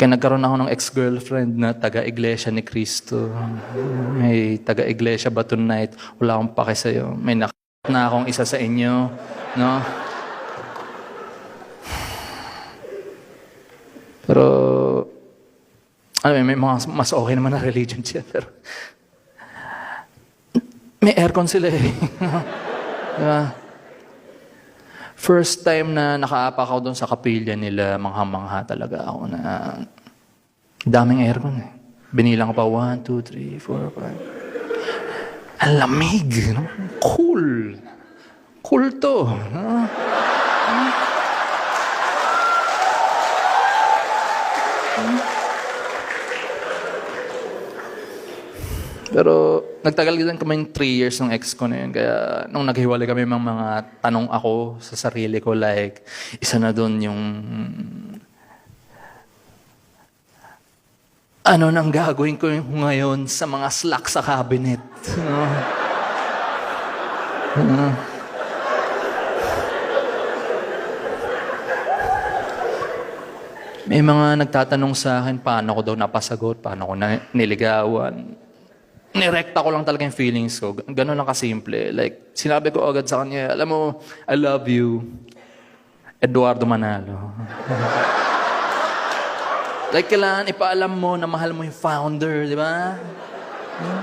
Kaya nagkaroon ako ng ex-girlfriend na taga-iglesia ni Cristo. May taga-iglesia ba tonight? Wala akong pake sa'yo. May nak na akong isa sa inyo. No? Pero, ano, may mga mas okay naman na religion siya. Pero, may aircon sila eh. Diba? First time na nakaapak ako doon sa kapilya nila, mangha-mangha talaga ako na daming aircon eh. Binilang ko pa, 1, 2, 3, 4, 5. Ang lamig, no? Cool. Cool to. no? Pero nagtagal din kami 3 years ng ex ko na yun. Kaya nung naghiwalay kami mga mga tanong ako sa sarili ko like, isa na doon yung ano nang gagawin ko ngayon sa mga slack sa cabinet. No? Ano? May mga nagtatanong sa akin, paano ko daw napasagot, paano ko na niligawan. Nirekta ko lang talaga yung feelings ko. Ganun lang kasimple. Like, sinabi ko agad sa kanya, alam mo, I love you, Eduardo Manalo. like, kailangan ipaalam mo na mahal mo yung founder, di ba? Hmm?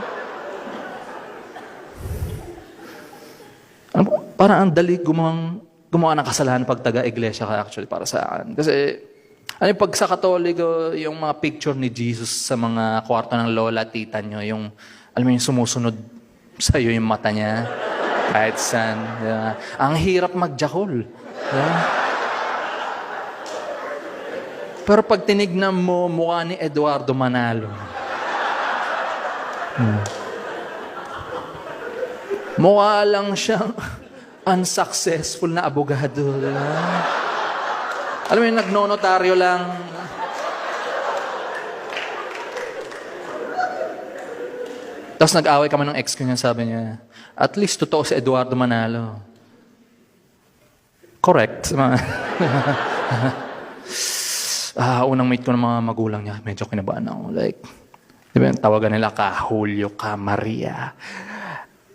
Ano parang ang dali gumawa ng kasalanan pag taga-iglesia ka actually para sa akin. Kasi, ano pag sa katoliko, yung mga picture ni Jesus sa mga kwarto ng lola, tita nyo, yung, alam mo yung sumusunod sa iyo yung mata niya, kahit saan. ba? Ang hirap magjakol. ba? Pero pag tinignan mo, mukha ni Eduardo Manalo. Hmm. Mukha lang siyang unsuccessful na abogado. ba? Alam mo yung nagnonotaryo lang. Tapos nag-away kami ng ex ko niya, sabi niya, at least totoo si Eduardo Manalo. Correct. ah, unang meet ko ng mga magulang niya, medyo kinabahan ako. Like, di ba, tawagan nila ka Julio, ka Maria.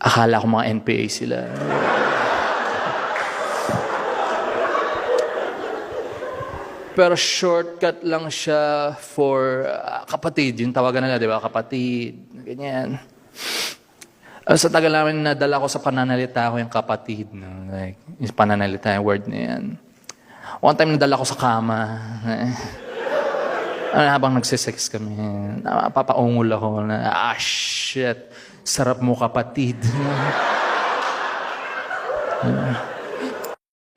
Akala ko mga NPA sila. Pero shortcut lang siya for uh, kapatid. Yung tawagan nila, di ba? Kapatid. Ganyan. Uh, sa tagal namin nadala ko sa pananalita ko yung kapatid. No? Like, yung pananalita, yung word na yan. One time nadala ko sa kama. ano, habang nagsisex kami, napapaungol ako na, ah, shit, sarap mo kapatid.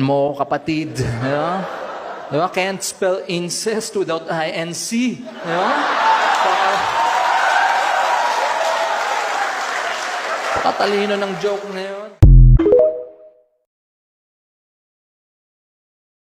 mo kapatid. Di ba? Di ba? Can't spell incest without INC. Di ba? Paka... Katalino ng joke na yun.